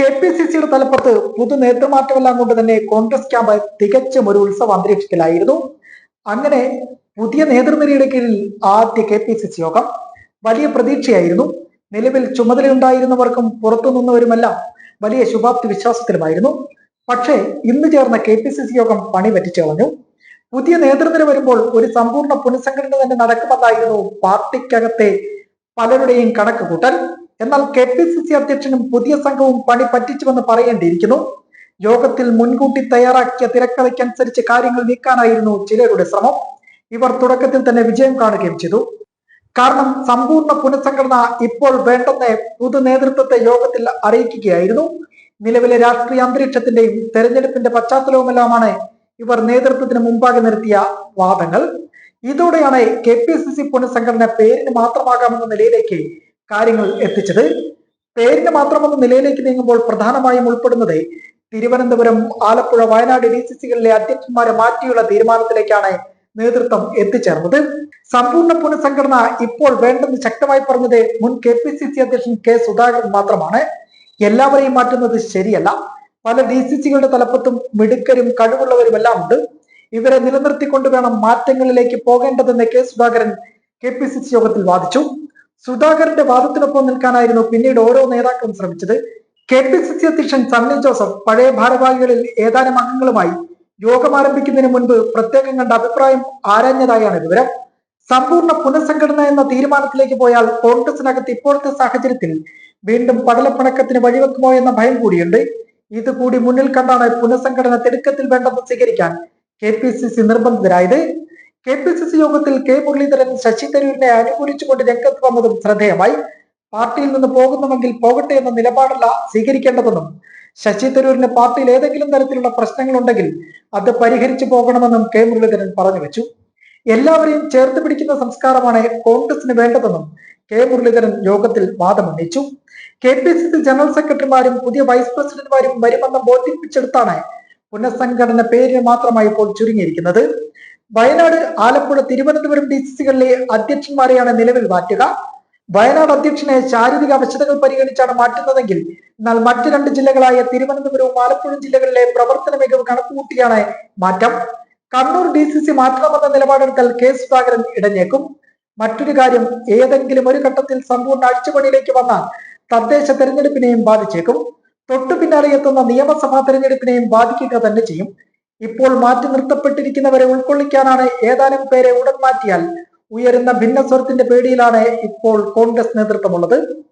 K P C സിയുടെ തലപ്പത്ത് പുതു നേതൃമാറ്റമെല്ലാം കൊണ്ട് തന്നെ കോൺഗ്രസ് ക്യാമ്പ് തികച്ചും ഒരു ഉത്സവ അന്തരീക്ഷത്തിലായിരുന്നു അങ്ങനെ പുതിയ നേതൃനിരയുടെ കീഴിൽ ആദ്യ കെ പി സി സി യോഗം വലിയ പ്രതീക്ഷയായിരുന്നു. നിലവിൽ ചുമതലയുണ്ടായിരുന്നവർക്കും പുറത്തു നിന്നവരുമെല്ലാം വലിയ ശുഭാപ്തി വിശ്വാസത്തിലുമായിരുന്നു. പക്ഷേ ഇന്ന് ചേർന്ന കെ പി സി സി യോഗം പണി പറ്റിച്ചു കളഞ്ഞു. പുതിയ നേതൃനിര വരുമ്പോൾ ഒരു സമ്പൂർണ പുനഃസംഘടന തന്നെ നടക്കുമെന്നായിരുന്നു പാർട്ടിക്കകത്തെ പലരുടെയും കണക്ക് കൂട്ടൽ എന്നാൽ കെ പി സി സി അധ്യക്ഷനും പുതിയ സംഘവും പണി പറ്റിച്ചുവെന്ന് പറയേണ്ടിയിരിക്കുന്നു. യോഗത്തിൽ മുൻകൂട്ടി തയ്യാറാക്കിയ തിരക്കഥയ്ക്കനുസരിച്ച് കാര്യങ്ങൾ നീക്കാനായിരുന്നു ചിലരുടെ ശ്രമം. ഇവർ തുടക്കത്തിൽ തന്നെ വിജയം കാണുകയും ചെയ്തു. കാരണം സമ്പൂർണ പുനഃസംഘടന ഇപ്പോൾ വേണ്ടെന്ന് പൊതു നേതൃത്വത്തെ യോഗത്തിൽ അറിയിക്കുകയായിരുന്നു. നിലവിലെ രാഷ്ട്രീയ അന്തരീക്ഷത്തിന്റെയും തെരഞ്ഞെടുപ്പിന്റെ പശ്ചാത്തലവുമെല്ലാമാണ് ഇവർ നേതൃത്വത്തിന് മുമ്പാകെ നിർത്തിയ വാദങ്ങൾ. ഇതോടെയാണ് കെ പി സി സി പുനഃസംഘടന പേരിന് മാത്രമാകാമെന്ന നിലയിലേക്ക് കാര്യങ്ങൾ എത്തിച്ചത്. പേരിന് മാത്രമെന്ന നിലയിലേക്ക് നീങ്ങുമ്പോൾ പ്രധാനമായും ഉൾപ്പെടുന്നത് തിരുവനന്തപുരം ആലപ്പുഴ വയനാട് ഡി സി സികളിലെ അധ്യക്ഷന്മാരെ മാറ്റിയുള്ള തീരുമാനത്തിലേക്കാണ് നേതൃത്വം എത്തിച്ചേർന്നത്. സമ്പൂർണ പുനഃസംഘടന ഇപ്പോൾ വേണ്ടെന്ന് ശക്തമായി പറഞ്ഞത് മുൻ കെ പി സി സി അധ്യക്ഷൻ കെ സുധാകരൻ മാത്രമാണ്. എല്ലാവരെയും മാറ്റുന്നത് ശരിയല്ല. പല ഡി സി സികളുടെ തലപ്പത്തും മിടുക്കരും കഴിവുള്ളവരും എല്ലാം ഉണ്ട്. ഇവരെ നിലനിർത്തിക്കൊണ്ട് വേണം മാറ്റങ്ങളിലേക്ക് പോകേണ്ടതെന്ന് K Sudhakaran K P C C യോഗത്തിൽ വാദിച്ചു. സുധാകരന്റെ വാദത്തിനൊപ്പം നിൽക്കാനായിരുന്നു പിന്നീട് ഓരോ നേതാക്കളും ശ്രമിച്ചത്. കെ പി സി സി അധ്യക്ഷൻ സണ്ണി ജോസഫ് പഴയ ഭാരവാഹികളിൽ ഏതാനും അംഗങ്ങളുമായി യോഗം ആരംഭിക്കുന്നതിന് മുൻപ് പ്രത്യേകം കണ്ട അഭിപ്രായം ആരാഞ്ഞതായാണ് വിവരം. സമ്പൂർണ പുനഃസംഘടന എന്ന തീരുമാനത്തിലേക്ക് പോയാൽ കോൺഗ്രസിനകത്ത് ഇപ്പോഴത്തെ സാഹചര്യത്തിൽ വീണ്ടും പടലപ്പിണക്കത്തിന് വഴിവെക്കുമോ എന്ന ഭയം കൂടിയുണ്ട്. ഇതുകൂടി മുന്നിൽ കണ്ടാണ് പുനഃസംഘടന തിടുക്കത്തിൽ വേണ്ടെന്ന് സ്വീകരിക്കാൻ കെ പി സി സി നിർബന്ധിതരായത്. കെ പി സി സി യോഗത്തിൽ കെ മുരളീധരൻ ശശി തരൂരിനെ അനുകൂലിച്ചുകൊണ്ട് രംഗത്ത് വന്നതും ശ്രദ്ധേയമായി. പാർട്ടിയിൽ നിന്ന് പോകുന്നുവെങ്കിൽ പോകട്ടെ എന്ന നിലപാടല്ല സ്വീകരിക്കേണ്ടതെന്നും ശശി തരൂരിന് പാർട്ടിയിൽ ഏതെങ്കിലും തരത്തിലുള്ള പ്രശ്നങ്ങൾ ഉണ്ടെങ്കിൽ അത് പരിഹരിച്ചു പോകണമെന്നും കെ മുരളീധരൻ പറഞ്ഞു വെച്ചു എല്ലാവരെയും ചേർത്ത് പിടിക്കുന്ന സംസ്കാരമാണ് കോൺഗ്രസിന് വേണ്ടതെന്നും കെ മുരളീധരൻ യോഗത്തിൽ വാദമുന്നയിച്ചു K P C C general സെക്രട്ടറിമാരും പുതിയ വൈസ് പ്രസിഡന്റുമാരും വരുമെന്ന് ബോധിപ്പിച്ചെടുത്താണ് പുനഃസംഘടന പേരിന് മാത്രമായി ഇപ്പോൾ ചുരുങ്ങിയിരിക്കുന്നത്. വയനാട് ആലപ്പുഴ തിരുവനന്തപുരം ഡി സി സികളിലെ അധ്യക്ഷന്മാരെയാണ് നിലവിൽ മാറ്റുക. വയനാട് അധ്യക്ഷനെ ശാരീരിക അവശതകൾ പരിഗണിച്ചാണ് മാറ്റുന്നതെങ്കിൽ എന്നാൽ മറ്റ് രണ്ട് ജില്ലകളായ തിരുവനന്തപുരവും ആലപ്പുഴ ജില്ലകളിലെ പ്രവർത്തന മികവ് കണക്കുകൂട്ടിയാണ് മാറ്റം. കണ്ണൂർ ഡി സി സി മാറ്റണമെന്ന നിലപാടെടുത്താൽ കെ സുധാകരൻ ഇടഞ്ഞേക്കും. മറ്റൊരു കാര്യം ഏതെങ്കിലും ഒരു ഘട്ടത്തിൽ സമ്പൂർണ അഴിച്ചുപണിയിലേക്ക് വന്ന തദ്ദേശ തെരഞ്ഞെടുപ്പിനെയും ബാധിച്ചേക്കും. തൊട്ടു പിന്നാലെ എത്തുന്ന നിയമസഭാ തെരഞ്ഞെടുപ്പിനെയും ബാധിക്കുക തന്നെ ചെയ്യും. ഇപ്പോൾ മാറ്റി നിർത്തപ്പെട്ടിരിക്കുന്നവരെ ഉൾക്കൊള്ളിക്കാനാണ് ഏതാനും പേരെ ഉടൻ മാറ്റിയാൽ ഉയരുന്ന ഭിന്നസ്വരത്തിന്റെ പേടിയിലാണ് ഇപ്പോൾ കോൺഗ്രസ് നേതൃത്വമുള്ളത്.